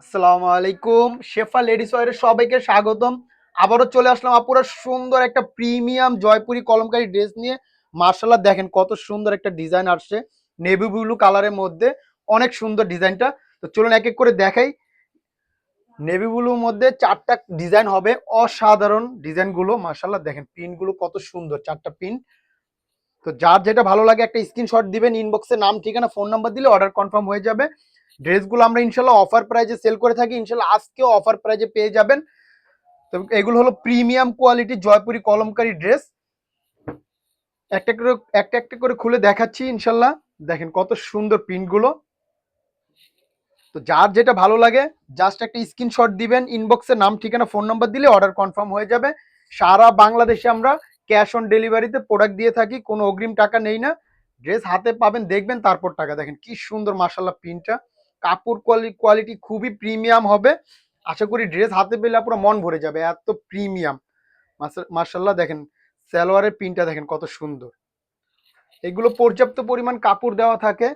আসসালামু আলাইকুম। শেফা লেডিস ওয়ারের সবাইকে স্বাগতম। আবারও চলে আসলাম আপুরা সুন্দর একটা প্রিমিয়াম জয়পুরি কলমকারী ড্রেস নিয়ে। মার্শাল্লাহ দেখেন কত সুন্দর একটা ডিজাইন আসছে। নেভি ব্লু কালারের মধ্যে অনেক সুন্দর ডিজাইনটা। তো চলুন এক এক করে দেখাই। নেভি ব্লুর মধ্যে চারটা ডিজাইন হবে। অসাধারণ ডিজাইনগুলো। মার্শাল্লাহ দেখেন পিনগুলো কত সুন্দর, চারটা পিন তো যার যেটা ভালো লাগে একটা স্ক্রিনশট দিবেন ইনবক্সে নাম, ঠিকানা ফোন নাম্বার দিলে অর্ডার কনফার্ম হয়ে যাবে। ড্রেসগুলো আমরা ইনশাল্লাহ অফার প্রাইজে সেল করে থাকি, ইনশাল্লাহ আজকেও অফার প্রাইজে পেয়ে যাবেন। তো এগুলো হলো premium quality Jaipuri Kalamkari dress একটা করে, একটা একটা করে খুলে দেখাচ্ছি ইনশাল্লাহ। দেখেন কত সুন্দর প্রিন্টগুলো তো যার যেটা ভালো লাগে জাস্ট একটা স্ক্রিনশট দিবেন ইনবক্সে নাম, ঠিকানা ফোন নাম্বার দিলে অর্ডার কনফার্ম হয়ে যাবে। সারা বাংলাদেশে আমরা ক্যাশ অন ডেলিভারিতে প্রোডাক্ট দিয়ে থাকি, কোনো অগ্রিম টাকা নেই না। ড্রেস হাতে পাবেন, দেখবেন, তারপর টাকা। দেখেন কি সুন্দর মার্শাল্লাহ প্রিন্টটা কাপড় কোয়ালিটি খুবই প্রিমিয়াম হবে। আশা করি ড্রেস হাতে পেলে পুরো মন ভরে যাবে, এত প্রিমিয়াম মার্শাল্লাহ দেখেন, সালোয়ারের পিনটা দেখেন কত সুন্দর। এগুলো পর্যাপ্ত পরিমাণ কাপড় দেওয়া থাকে,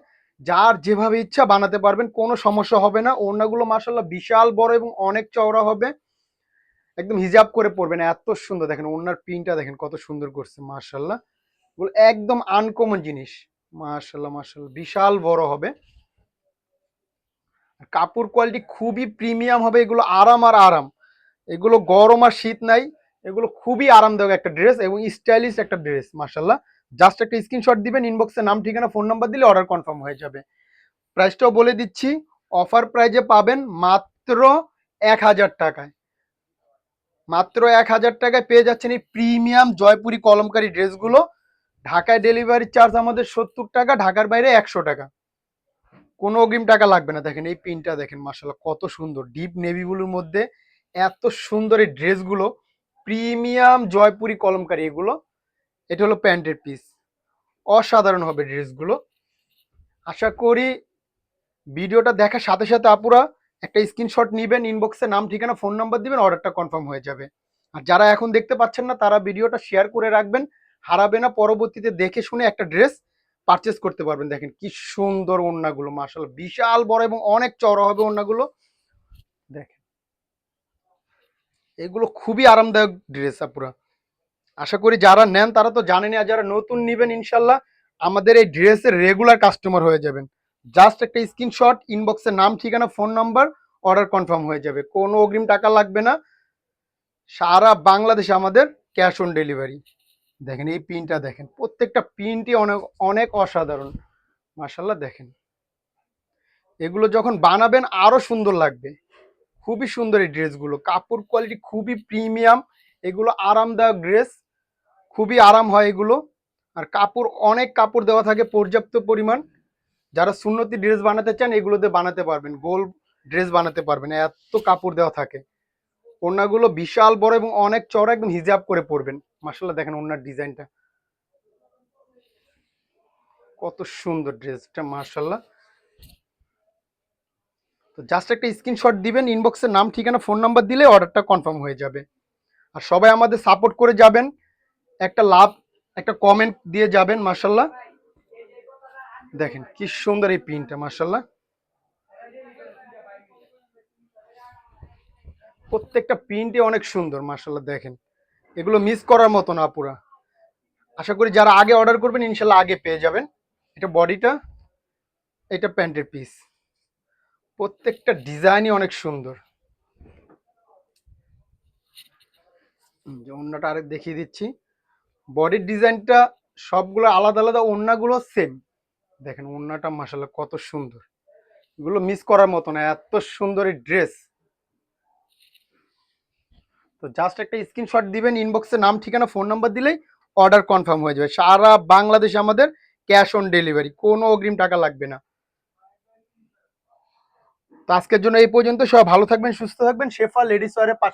যার যেভাবে ইচ্ছা বানাতে পারবেন, কোনো সমস্যা হবে না। ওড়নাগুলো মার্শাল্লাহ বিশাল বড় এবং অনেক চওড়া হবে। একদম হিজাব করে পরবেন, এত সুন্দর। দেখেন ওড়নার পিনটা দেখেন কত সুন্দর করছে মার্শাল্লাহ একদম আনকমন জিনিস। মার্শাল্লাহ মার্শাল্লাহ বিশাল বড় হবে। কাপড় কোয়ালিটি খুবই প্রিমিয়াম হবে, এগুলো আরাম আর আরাম। এগুলো গরম আর শীত নাই, এগুলো খুবই আরামদায়ক একটা ড্রেস এবং স্টাইলিশ একটা ড্রেস মার্শাল্লাহ জাস্ট একটা স্ক্রিনশট দিবেন ইনবক্সে নাম, ঠিকানা ফোন নাম্বার দিলে অর্ডার কনফার্ম হয়ে যাবে। প্রাইসটাও বলে দিচ্ছি অফার প্রাইজে পাবেন মাত্র এক হাজার টাকায়। মাত্র এক হাজার টাকায় পেয়ে যাচ্ছেন এই প্রিমিয়াম জয়পুরি কলমকারী ড্রেসগুলো ঢাকায় ডেলিভারি চার্জ আমাদের সত্তর টাকা, ঢাকার বাইরে একশো টাকা। কোনো অগ্রিম টাকা লাগবে না। দেখেন এই পিনটা দেখেন মার্শাল্লাহ কত সুন্দর। ডিপ নেভিগুলোর মধ্যে এত সুন্দর এই ড্রেসগুলো প্রিমিয়াম জয়পুরি কলমকারী এগুলো, এটা হলো প্যান্টের পিস অসাধারণ হবে ড্রেসগুলো। আশা করি ভিডিওটা দেখার সাথে সাথে আপুরা একটা স্ক্রিনশট নিবেন ইনবক্সে নাম, ঠিকানা ফোন নাম্বার দিবেন অর্ডারটা কনফার্ম হয়ে যাবে। আর যারা এখন দেখতে পাচ্ছেন না, তারা ভিডিওটা শেয়ার করে রাখবেন। হারাবে না, পরবর্তীতে দেখে শুনে একটা ড্রেস পারচেস করতে পারবেন। দেখেন কি সুন্দর ওড়নাগুলো মার্শাল বিশাল বড় এবং অনেক চড়া হবে ওড়নাগুলো। দেখেন। এগুলো খুবই আরামদায়ক ড্রেস আপুরা আশা করি যারা নেন, তারা তো জানেনি আর যারা নতুন নেবেন ইনশাল্লাহ আমাদের এই ড্রেসের রেগুলার কাস্টমার হয়ে যাবেন। জাস্ট একটা স্ক্রিনশট ইনবক্সে নাম, ঠিকানা ফোন নাম্বার অর্ডার কনফার্ম হয়ে যাবে। কোনো অগ্রিম টাকা লাগবে না। সারা বাংলাদেশে আমাদের ক্যাশ অন ডেলিভারি দেখেন, এই পিনটা দেখেন, প্রত্যেকটা পিনটি অনেক অনেক অসাধারণ। মার্শাল্লাহ দেখেন। এগুলো যখন বানাবেন, আরও সুন্দর লাগবে। খুবই সুন্দর এই ড্রেসগুলো। কাপড় কোয়ালিটি খুবই প্রিমিয়াম। এগুলো আরামদায়ক ড্রেস। খুবই আরাম হয় এগুলো। আর কাপড়, অনেক কাপড় দেওয়া থাকে পর্যাপ্ত পরিমাণ। যারা সুন্নতি ড্রেস বানাতে চান এগুলোতে বানাতে পারবেন। গোল ড্রেস বানাতে পারবেন। এত কাপড় দেওয়া থাকে। ওড়নাগুলো বিশাল বড় এবং অনেক চড়া একদম হিজাব করে পরবেন। মার্শাল্লাহ দেখেন ওনার ডিজাইনটা। কত সুন্দর ড্রেসটা মার্শাল্লাহ তো জাস্ট একটা স্ক্রিনশট দিবেন ইনবক্সে নাম, ঠিকানা ফোন নাম্বার দিলে অর্ডারটা কনফার্ম হয়ে যাবে। আর সবাই আমাদের সাপোর্ট করে যাবেন, একটা লাভ, একটা কমেন্ট দিয়ে যাবেন মার্শাল্লাহ দেখেন কি সুন্দর এই প্রিন্টটা মার্শাল্লাহ প্রত্যেকটা প্রিন্টই অনেক সুন্দর মার্শাল্লাহ দেখেন। এগুলো মিস করার মতো না পুরা। আশা করি যারা আগে অর্ডার করবেন, ইনশাল্লাহ আগে পেয়ে যাবেন। এটা বডিটা এটা প্যান্টের পিস প্রত্যেকটা ডিজাইনই অনেক সুন্দর। অন্যটা আরেক দেখিয়ে দিচ্ছি। বডির ডিজাইনটা সবগুলো আলাদা আলাদা, ওড়নাগুলো সেম দেখেন, ওড়নাটা মাসাল্লাহ কত সুন্দর। এগুলো মিস করার মতো না, এত সুন্দর ড্রেস তো জাস্ট একটা স্ক্রিনশট দিবেন ইনবক্সে নাম, ঠিকানা ফোন নাম্বার দিলেই অর্ডার কনফার্ম হয়ে যাবে। সারা বাংলাদেশে আমাদের ক্যাশ অন ডেলিভারি কোনো অগ্রিম টাকা লাগবে না। তো আজকের জন্য এই পর্যন্ত, সবাই ভালো থাকবেন, সুস্থ থাকবেন। শেফা লেডিস ওয়ারের পাশে